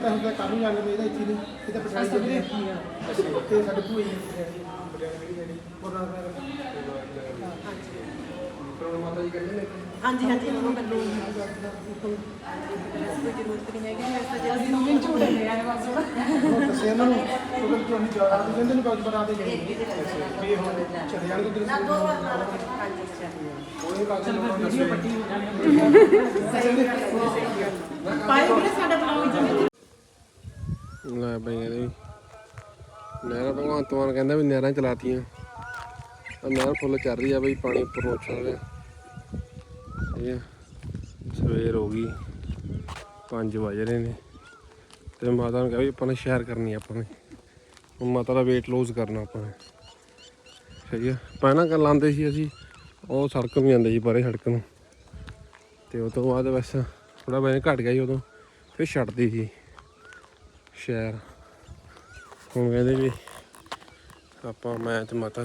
ਹਾਂਜੀ ਨਹੀਂ ਮੈਂ ਤਾਂ ਹੁੰਦਾ ਕੰਮ ਹੀ ਜਾਣਦਾ ਇਹਦਾ ਇੱਥੇ ਨਹੀਂ ਇਹ ਤਾਂ ਪਟਿਆਲੇ ਜਾਂਦੇ ਆ। ਤੇ ਸਾਡੇ ਭੂਈ ਪਟਿਆਲੇ ਮੇਰੀ ਜਿਹੜੀ ਉਹਨਾਂ ਦਾ ਮਾਤਾ ਜੀ। ਕਹਿੰਦੇ ਨੇ ਹਾਂਜੀ ਹਾਂਜੀ ਹੁਣ ਮੈਨੂੰ ਕੋਈ ਜ਼ਰੂਰਤ ਨਹੀਂ ਹੈਗੀ ਮੈਂ ਤਾਂ ਜਲਦੀ ਮੰਮੀ ਨੂੰ ਝੂੜੇ ਲੈ ਆਏ ਬਸ। ਉਹ ਦੱਸਿਆ ਇਹਨਾਂ ਨੂੰ ਉਹ ਕਹਿੰਦੇ ਤੁਹਾਨੂੰ ਜਾ ਰਹੇ ਕਹਿੰਦੇ ਨੂੰ ਕਾਗਜ਼ ਬਣਾ ਦੇ ਗਏ ਵੀ ਇਹ ਹੁਣ ਚਲੇ ਜਾਣਗੇ ਤੇ ਹਾਂਜੀ ਕਾਗਜ਼ ਨੂੰ ਵੀਰੇ ਸਾਡਾ ਬਲੌਗ ਜਮੇ ਲੈ ਬਈ ਇਹਦੇ ਨਹਿਰਾਂ ਭਗਵੰਤ ਮਾਨ ਕਹਿੰਦਾ ਵੀ ਨਹਿਰਾਂ ਚਲਾਤੀਆਂ। ਆ ਨਹਿਰ ਫੁੱਲ ਚੱਲ ਰਹੀ ਆ ਬਈ, ਪਾਣੀ ਉੱਪਰੋਂ ਨੂੰ ਉੱਛਲ ਰਿਹਾ। ਇਹ ਸਵੇਰ ਹੋ ਗਈ 5 ਵਜ ਰਹੇ ਨੇ। ਤੇ ਮਾਤਾ ਨੂੰ ਕਿਹਾ ਵੀ ਆਪਾਂ ਨੇ ਸ਼ਹਿਰ ਕਰਨੀ ਆਪਾਂ ਨੇ। ਹੁਣ ਮਾਤਾ ਦਾ weight lose ਕਰਨਾ ਆਪਾਂ ਨੇ। ਸਹੀ ਆ। ਪਹਿਲਾਂ ਕਰ ਲਾਂਦੇ ਸੀ ਅਸੀਂ, ਉਹ ਸੜਕ ਨੂੰ ਜਾਂਦੇ ਸੀ ਪਰੇ ਸੜਕ ਨੂੰ। ਤੇ ਉਹ ਤੋਂ ਬਾਅਦ ਬਸ ਥੋੜਾ ਵਜਨ ਘਟ ਗਿਆ ਸੀ ਉਦੋਂ, ਫਿਰ ਛੱਡਦੀ ਸੀ। ਸ਼ਹਿਰ। ਹੁਣ ਕਹਿੰਦੇ ਵੀ ਆਪਾਂ ਮੈਂ ਤੇ ਮਾਤਾ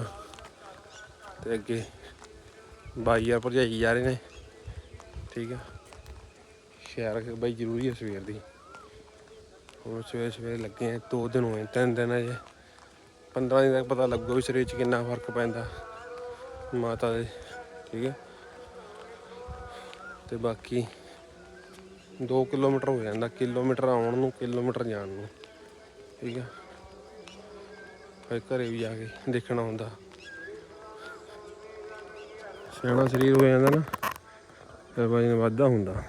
ਤੇ ਅੱਗੇ ਬਾਈ ਯਾਰ ਭਰਜਾਈ ਜਾ ਰਹੇ ਨੇ। ਠੀਕ ਆ। ਸ਼ਹਿਰ ਬਈ ਜ਼ਰੂਰੀ ਹੈ ਸਵੇਰ ਦੀ। ਹੁਣ ਸਵੇਰੇ ਸਵੇਰੇ ਲੱਗੇ ਆ, ਦੋ ਦਿਨ ਹੋਏ ਤਿੰਨ ਦਿਨ ਅਜੇ 15 ਦਿਨ ਤੱਕ ਪਤਾ ਲੱਗੂਗਾ ਵੀ ਸਰੀਰ 'ਚ ਕਿੰਨਾ ਫ਼ਰਕ ਪੈਂਦਾ। ਮਾਤਾ ਦੇ, ਠੀਕ ਹੈ ਤੇ ਬਾਕੀ 2 ਕਿਲੋਮੀਟਰ ਹੋ ਜਾਂਦਾ, ਕਿਲੋਮੀਟਰ ਆਉਣ ਨੂੰ, ਕਿਲੋਮੀਟਰ ਜਾਣ ਨੂੰ। ਠੀਕ ਆ? ਫਿਰ ਘਰੇ ਵੀ ਜਾ ਕੇ ਦੇਖਣਾ ਹੁੰਦਾ। ਸਿਆਣਾ ਸਰੀਰ ਹੋ ਜਾਂਦਾ ਨਾ, ਫਿਰ ਵਜਨ ਵੱਧਦਾ ਹੁੰਦਾ।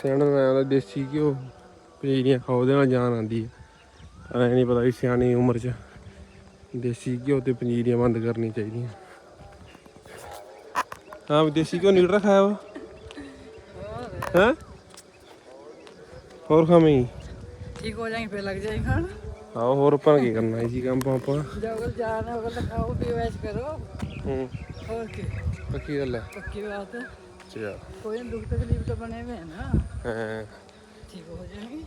ਸਿਆਣਾ ਨੂੰ ਦੇਸੀ ਘਿਓ, ਪਨੀਰੀਆਂ ਖਾਓ, ਉਹਦੇ ਨਾਲ ਜਾਨ ਆਉਂਦੀ ਹੈ ਐ ਨਹੀਂ ਪਤਾ ਵੀ ਸਿਆਣੀ ਉਮਰ 'ਚ ਦੇਸੀ ਘਿਓ ਤੇ ਪਨੀਰੀਆਂ ਬੰਦ ਕਰਨੀ ਚਾਹੀਦੀਆਂ। ਹਾਂ ਦੇਸੀ ਘਿਓ ਨੀਲ ਖਾਇਆ ਵਾ? ਹੈਂ? ਹੋਰ ਖਾਵੇਂ? ਠੀਕ ਹੋ ਜਾਏਗੀ ਫਿਰ ਲੱਗ ਜਾਏਗੀ ਖਾਣ? ਆਓ ਹੋਰ ਆਪਾਂ ਕੀ ਕਰਨਾ ਸੀ ਕੰਮ ਆਪਾਂ। ਜੋਗਲ ਜਾਣਾ ਹੋਗਾ ਤਾਂ ਖਾਓ ਪੀਓ ਐਸ਼ ਕਰੋ। ਹੂੰ। ਹੋਰ ਕੀ? ਪੱਕੀ ਗੱਲ ਹੈ ਪੱਕੀ ਬਾਤ ਹੈ ਚਾ ਕੋਈ ਦੁੱਖ ਤਕਲੀਫ ਤਾਂ ਬਣੇ ਹੋਏ ਨਾ। ਹਾਂ। ਠੀਕ ਹੋ ਜਾਣਗੇ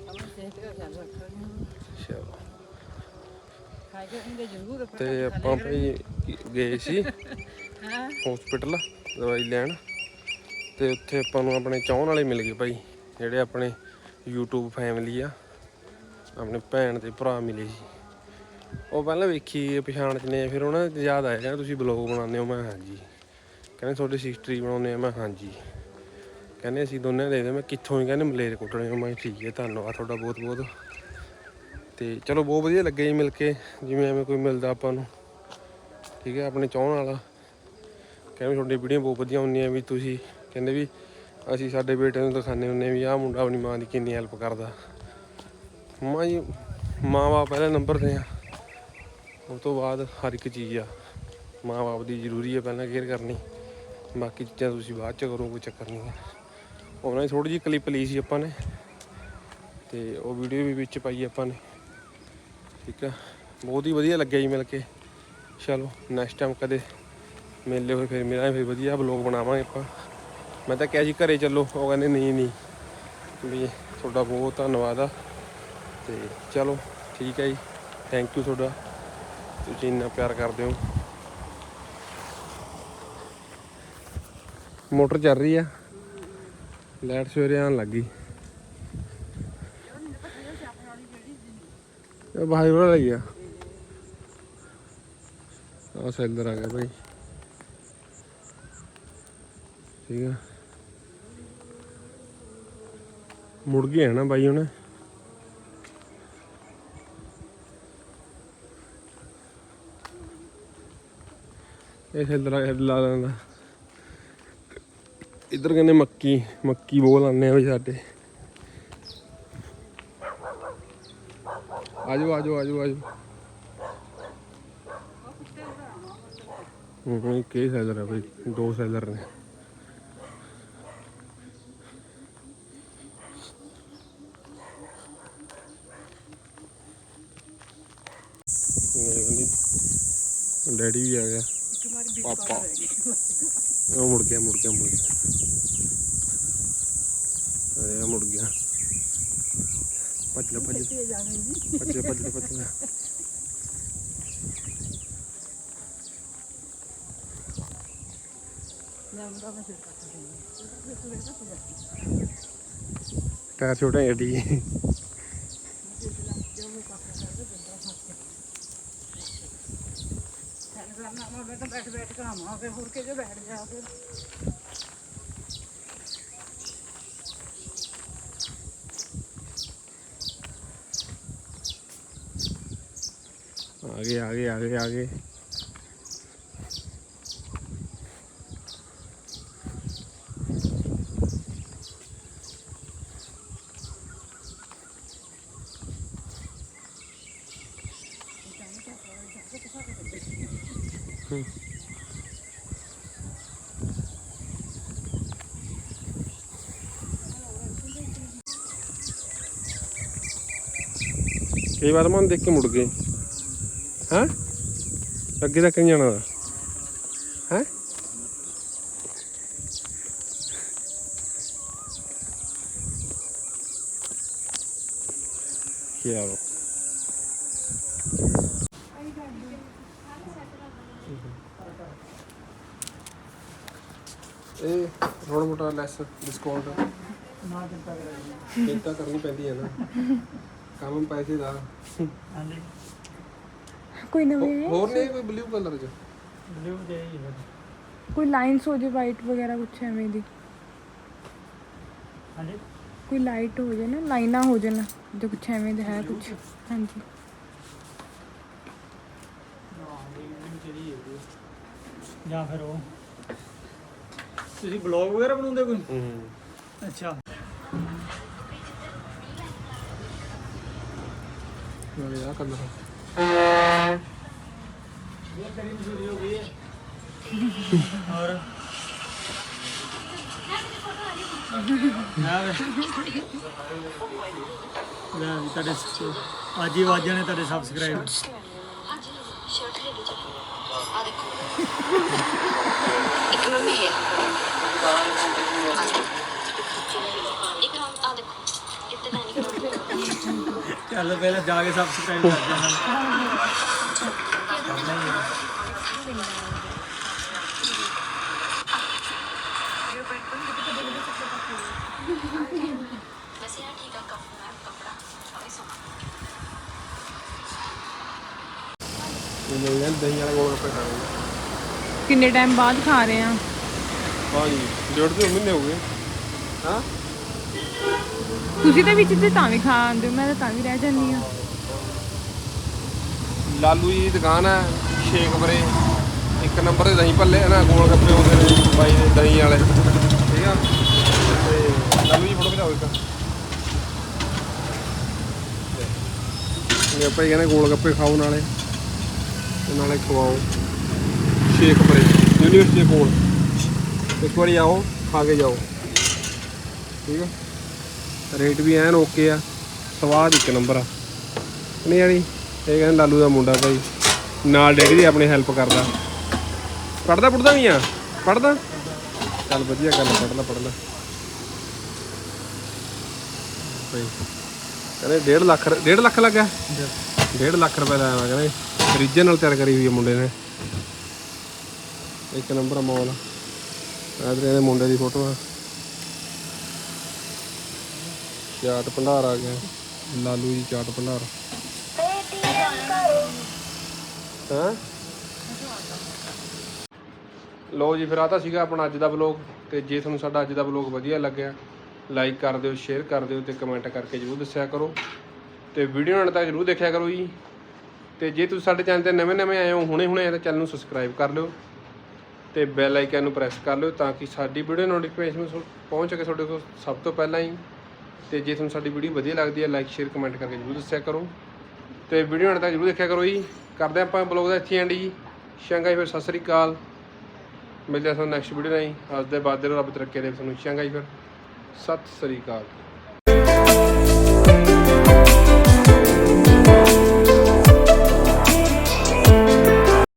ਆਪਣੀ ਸਿਹਤ ਦਾ ਖਿਆਲ ਰੱਖਣਾ ਚਲੋ ਖਾਈ ਕੇ ਇੰਦੇ ਜ਼ਰੂਰ ਆਪਣਾ ਤੇ ਆਪਾਂ ਭਾਈ ਗਏ ਸੀ ਹਾਂ। ਹਸਪੀਟਲ ਦਵਾਈ ਲੈਣ। ਤੇ ਉੱਥੇ ਆਪਾਂ ਨੂੰ ਆਪਣੇ ਚਾਹਣ ਵਾਲੇ ਮਿਲ ਗਏ ਭਾਈ, ਜਿਹੜੇ ਆਪਣੇ YouTube ਫੈਮਿਲੀ ਆ। ਆਪਣੇ ਭੈਣ ਤੇ ਭਰਾ ਮਿਲੇ ਸੀ। ਉਹ ਪਹਿਲਾਂ ਵੇਖੀ ਪਛਾਣ ਚ ਨੇ, ਫਿਰ ਉਹਨਾਂ ਨੂੰ ਯਾਦ ਆਇਆ, ਕਹਿੰਦੇ ਤੁਸੀਂ ਬਲੌਗ ਬਣਾਉਂਦੇ ਹੋ? ਮੈਂ ਹਾਂਜੀ। ਕਹਿੰਦੇ ਤੁਹਾਡੀ ਹਿਸਟਰੀ ਬਣਾਉਂਦੇ ਆ? ਮੈਂ ਹਾਂਜੀ। ਕਹਿੰਦੇ ਅਸੀਂ ਦੋਨੇ ਦੇਖਦੇ ਮੈਂ ਕਿੱਥੋਂ ਹੀ ਕਹਿੰਦੇ ਮਲੇਰ ਕੁੱਟਣੇ ਹੋ ਮੈਂ ਠੀਕ ਹੈ, ਧੰਨਵਾਦ ਤੁਹਾਡਾ ਬਹੁਤ ਬਹੁਤ। ਤੇ ਚਲੋ ਬਹੁਤ ਵਧੀਆ ਲੱਗਿਆ ਜੀ ਮਿਲ ਕੇ, ਜਿਵੇਂ ਐਵੇਂ ਕੋਈ ਮਿਲਦਾ ਆਪਾਂ ਨੂੰ। ਠੀਕ ਹੈ, ਆਪਣੇ ਚਾਹਣ ਵਾਲਾ। ਕਹਿੰਦੇ ਤੁਹਾਡੀ ਵੀਡੀਓ ਬਹੁਤ ਵਧੀਆ ਹੁੰਦੀਆਂ ਵੀ ਤੁਸੀਂ ਕਹਿੰਦੇ ਵੀ ਅਸੀਂ ਸਾਡੇ ਬੇਟੇ ਨੂੰ ਦਿਖਾਉਂਦੇ ਹੁੰਦੇ ਵੀ ਆਹ ਮੁੰਡਾ ਆਪਣੀ ਮਾਂ ਦੀ ਕਿੰਨੀ ਹੈਲਪ ਕਰਦਾ। ਮਾਂ ਜੀ, ਮਾਂ ਬਾਪ ਪਹਿਲੇ ਨੰਬਰ ਤੇ ਆ। ਉਸ ਤੋਂ ਬਾਅਦ ਹਰ ਇੱਕ ਚੀਜ਼ ਆ। ਮਾਂ ਬਾਪ ਦੀ ਜ਼ਰੂਰੀ ਹੈ ਪਹਿਲਾਂ ਕੇਅਰ ਕਰਨੀ। ਬਾਕੀ ਚੀਜ਼ਾਂ ਤੁਸੀਂ ਬਾਅਦ ਚ ਕਰੋ, ਕੋਈ ਚੱਕਰ ਨਹੀਂ ਹੈ ਉਹਨਾਂ ਦੀ ਥੋੜੀ ਜਿਹੀ ਕਲਿੱਪ ਲਈ ਸੀ ਆਪਾਂ ਨੇ। ਤੇ ਉਹ ਵੀਡੀਓ ਵੀ ਵਿੱਚ ਪਾਈ ਆਪਾਂ ਨੇ। ਠੀਕ ਆ? ਬਹੁਤ ਹੀ ਵਧੀਆ ਲੱਗਿਆ ਜੀ ਮਿਲ ਕੇ। ਚਲੋ ਨੈਕਸਟ ਟਾਈਮ ਕਦੇ ਮਿਲਦੇ ਹੋਏ ਫਿਰ ਮੇਰਾ ਫਿਰ ਵਧੀਆ ਬਲੌਗ ਬਣਾਵਾਂਗੇ ਆਪਾਂ। ਮੈਂ ਤਾਂ ਕਿਹਾ ਜੀ ਘਰੇ ਚੱਲੋ, ਉਹ ਕਹਿੰਦੇ ਨਹੀਂ ਨਹੀਂ। ਵੀ ਤੁਹਾਡਾ ਬਹੁਤ ਧੰਨਵਾਦ ਆ। ਤੇ ਚਲੋ, ਠੀਕ ਹੈ ਜੀ। ਥੈਂਕ ਯੂ ਤੁਹਾਡਾ। ਤੁਸੀਂ ਇੰਨਾ ਪਿਆਰ ਕਰਦੇ ਹੋ। ਮੋਟਰ ਚੱਲ ਰਹੀ ਆ। ਲਾਈਟ ਸਵੇਰੇ ਆਉਣ ਲੱਗੀ ਇਹ ਬਾਹਰ ਵਾਲਾ ਲਈ ਆ। ਆ ਸੈਲਰ ਆ ਗਿਆ ਭਾਈ ਠੀਕ ਆ। ਮੁੜ ਗਿਆ ਨਾ ਬਾਈ ਹੁਣ। ਇਹ ਸੈਲਰ ਲਾ ਲੈਂਦਾ। ਇੱਧਰ ਕਹਿੰਦੇ ਮੱਕੀ ਮੱਕੀ ਬੋਲ ਆਨੇ ਆ ਵੀ ਸਾਡੇ। ਆਜੋ ਆਜੋ ਆਜੋ ਆਜੋ। ਹੂੰ ਇਹ ਕੀ ਸੈਲਰ ਹੈ ਬਈ, ਦੋ ਸੈਲਰ ਨੇ ਇਹ ਡੈਡੀ ਵੀ ਆ ਗਿਆ। ਪਾਪਾ। ਉਹ ਮੁੜ ਗਿਆ ਮੁੜ ਗਿਆ ਮੁੜ ਗਿਆ। ਆਇਆ ਮੁੜ ਗਿਆ। ਭੱਜ ਲੈ ਭੱਜ ਭੱਜ ਲੈ ਭੱਜ ਲੈ ਭੱਜ ਲੈ। ਕਰਨਾ ਵਾ ਮੈਂ ਤਾਂ ਬੈਠ ਬੈਠ ਕੇ ਆਵਾਂਗੇ ਬੈਠ ਜਾਵਾਂਗੇ ਆ ਆ ਕਈ ਵਾਰ ਮਨ ਦੇਖ ਕੇ ਮੁੜ ਗਏ ਹੈਂ ਅੱਗੇ ਤੱਕ ਨਹੀਂ ਜਾਣਾ ਹੈ ਕੀ ਆਵੋ ਇਹ ਥੋੜਾ ਮੋਟਾ ਲੈਸ ਡਿਸਕਾਊਂਟ ਨਾ ਚਿੰਤਾ ਕਰਾਈ ਚਿੰਤਾ ਕਰਨੀ ਪੈਂਦੀ ਹੈ ਨਾ। ਕੰਮ ਪੈਸੇ ਦਾ। ਹਾਂਜੀ। ਕੋਈ ਨਵੇਂ ਹੋਰ ਨਹੀਂ ਕੋਈ ਬਲੂ ਕਲਰ ਚ? ਬਲੂ ਜਾਈ ਹੈ। ਕੋਈ ਲਾਈਨਸ ਹੋ ਜੇ ਵਾਈਟ ਵਗੈਰਾ ਕੁਛ ਐਵੇਂ ਦੀ? ਹਾਂਜੀ। ਕੋਈ ਲਾਈਟ ਹੋ ਜੇ ਨਾ ਲਾਈਨਾਂ ਹੋ ਜਾਣ ਜੋ ਕੁਛ ਐਵੇਂ ਦਾ ਹੈ ਕੁਛ। ਹਾਂਜੀ। ਜਾਂ ਫਿਰ ਉਹ। ਤੁਸੀਂ ਬਲੌਗ ਵਗੈਰਾ ਬਣਾਉਂਦੇ ਕੋਈ? ਹੂੰ। ਅੱਛਾ। ਨਾਲੇ ਆ ਕਲਰ ਇਹ ਤੇਰੀ ਮਸ਼ਹੂਰੀ ਹੋ। ਗਈ ਹੈ ਔਰ ਯਾਰ ਲੈ ਵੀ ਤੁਹਾਡੇ ਸ- ਅੱਜ ਹੀ ਵੱਜ ਜਾਣੇ ਤੁਹਾਡੇ ਸਬਸਕ੍ਰਾਈਬ ਇੱਕ ਮੰਮੀ ਹੈ ਆ ਦੇਖੋ ਇਤਨਾ ਨਹੀਂ ਚੱਲ ਪਹਿਲਾਂ ਜਾ ਕੇ ਸਬਸਕ੍ਰਾਈਬ ਕਰ ਦੇਣਾ ਵੈਸੇ ਆ ਠੀਕ ਆ ਕੱਪੜਾ ਕੱਪੜਾ ਅਭੀ ਕਿੰਨੇ ਟਾਈਮ ਬਾਅਦ ਖਾ ਰਹੇ ਆ? ਹਾਂਜੀ ਡੇਢ ਦੋ ਮਹੀਨੇ ਹੋ ਗਏ। ਹਾਂ? ਤੁਸੀਂ ਤਾਂ ਵਿੱਚ ਤੇ ਤਾਂ ਵੀ ਖਾ ਆਉਂਦੇ ਹੋ ਮੈਂ ਤਾਂ ਤਾਂ ਵੀ ਰਹਿ ਜਾਂਦੀ ਆ ਲਾਲੂ ਜੀ ਦੀ ਦੁਕਾਨ ਹੈ ਸ਼ੇਖ ਬਰੇ ਇੱਕ ਨੰਬਰ ਦੇ ਦਹੀਂ ਭੱਲੇ ਨਾ ਗੋਲ ਗੱਪੇ ਹੁੰਦੇ ਨੇ ਬਾਈ ਦੇ ਦਹੀਂ ਵਾਲੇ। ਠੀਕ ਆ। ਤੇ ਲਾਲੂ ਜੀ ਫੋਟੋ ਖਿਚਾਓ ਇੱਕ। ਇਹ ਭਾਈ ਕਹਿੰਦੇ ਗੋਲ ਗੱਪੇ ਖਾਓ ਨਾਲੇ ਤੇ ਨਾਲੇ ਖਵਾਓ। ਸ਼ੇਖ ਯੂਨੀਵਰਸਿਟੀ ਦੇ ਕੋਲ। ਇੱਕ ਵਾਰੀ ਆਓ, ਖਾ ਕੇ ਜਾਓ। ਠੀਕ ਆ? ਰੇਟ ਵੀ ਐਨ ਓਕੇ ਆ। ਸਵਾਦ ਇੱਕ ਨੰਬਰ ਆ। ਨਹੀਂ ਯਾਰੀ ਇਹ ਕਹਿੰਦੇ ਲਾਲੂ ਦਾ ਮੁੰਡਾ ਭਾਈ ਨਾਲ ਡੈਡੀ ਦੀ ਆਪਣੀ ਹੈਲਪ ਕਰਦਾ। ਪੜਦਾ ਪੜਦਾ ਵੀ ਆ? ਪੜਦਾ ਚੱਲ ਵਧੀਆ ਗੱਲ ਪੜ ਪੜਦਾ ਭਾਈ ਕਹਿੰਦੇ 1.5 ਲੱਖ 1.5 ਲੱਖ ਲੱਗਾ 1.5 ਲੱਖ ਰੁਪਏ ਦਾ ਆਇਆ ਕਹਿੰਦੇ। ਰੀਜਨਲ ਤਿਆਰ ਕਰੀ ਹੋਈ ਹੈ ਮੁੰਡੇ ਨੇ। ਇੱਕ ਨੰਬਰ ਮੌਲ ਆਦਰ ਇਹਦੇ ਮੁੰਡੇ ਦੀ ਫੋਟੋ ਆ। ਚਾਟ ਭੰਡਾਰ ਆ ਗਿਆ। ਲਾਲੂ ਜੀ ਚਾਟ ਭੰਡਾਰ। ਹਾਂ? ਲੋ ਜੀ ਫਿਰ ਆ ਤਾਂ ਸੀਗਾ ਆਪਣਾ ਅੱਜ ਦਾ ਵਲੌਗ ਤੇ ਜੇ ਤੁਹਾਨੂੰ ਸਾਡਾ ਅੱਜ ਦਾ ਵਲੌਗ ਵਧੀਆ ਲੱਗਿਆ ਲਾਈਕ ਕਰ ਦਿਓ ਸ਼ੇਅਰ ਕਰ ਦਿਓ ਤੇ ਕਮੈਂਟ ਕਰਕੇ ਜਰੂਰ ਦੱਸਿਆ ਕਰੋ। ਤੇ ਵੀਡੀਓ ਨਾਲ ਤਾਂ ਜਰੂਰ ਦੇਖਿਆ ਕਰੋ ਜੀ। ਤੇ ਜੇ ਤੁਸੀਂ ਸਾਡੇ ਚੈਨਲ ਤੇ ਨਵੇਂ ਨਵੇਂ ਆਏ ਹੋ ਹੁਣੇ ਹੁਣੇ ਆਏ ਤਾਂ ਚੈਨਲ ਨੂੰ ਸਬਸਕ੍ਰਾਈਬ ਕਰ ਲਿਓ। ਤੇ ਬੈਲ ਆਈਕਨ ਨੂੰ ਪ੍ਰੈਸ ਕਰ ਲਿਓ ਤਾਂ ਕਿ ਸਾਡੀ ਵੀਡੀਓ ਨੋਟੀਫਿਕੇਸ਼ਨ ਪਹੁੰਚ ਸਕੇ ਤੁਹਾਡੇ ਕੋਲ ਸਭ ਤੋਂ ਪਹਿਲਾਂ ਹੀ। ਤੇ ਜੇ ਤੁਹਾਨੂੰ ਸਾਡੀ ਵੀਡੀਓ ਵਧੀਆ ਲੱਗਦੀ ਹੈ ਲਾਈਕ ਸ਼ੇਅਰ ਕਮੈਂਟ ਕਰਕੇ ਜਰੂਰ ਦੱਸਿਆ ਕਰੋ। ਤੇ ਵੀਡੀਓ ਅੰਤ ਤੱਕ ਜਰੂਰ ਦੇਖਿਆ ਕਰੋ ਜੀ। ਕਰਦੇ ਹਾਂ ਆਪਾਂ ਬਲੌਗ ਦਾ ਇੱਥੇ ਐਂਡ ਜੀ। ਸ਼ੰਗਾਈ ਫਿਰ, ਸਤਿ ਸ੍ਰੀ ਅਕਾਲ। ਮਿਲਦੇ ਹਾਂ ਤੁਹਾਨੂੰ ਨੈਕਸਟ ਵੀਡੀਓ ਨਾਲ ਜੀ ਅੱਜ ਦੇ ਬਾਅਦ ਦੇ ਰੱਬ ਤਰੱਕੇ ਦੇ ਤੁਹਾਨੂੰ ਸ਼ੰਗਾਈ ਫਿਰ। ਸਤਿ ਸ੍ਰੀ ਅਕਾਲ।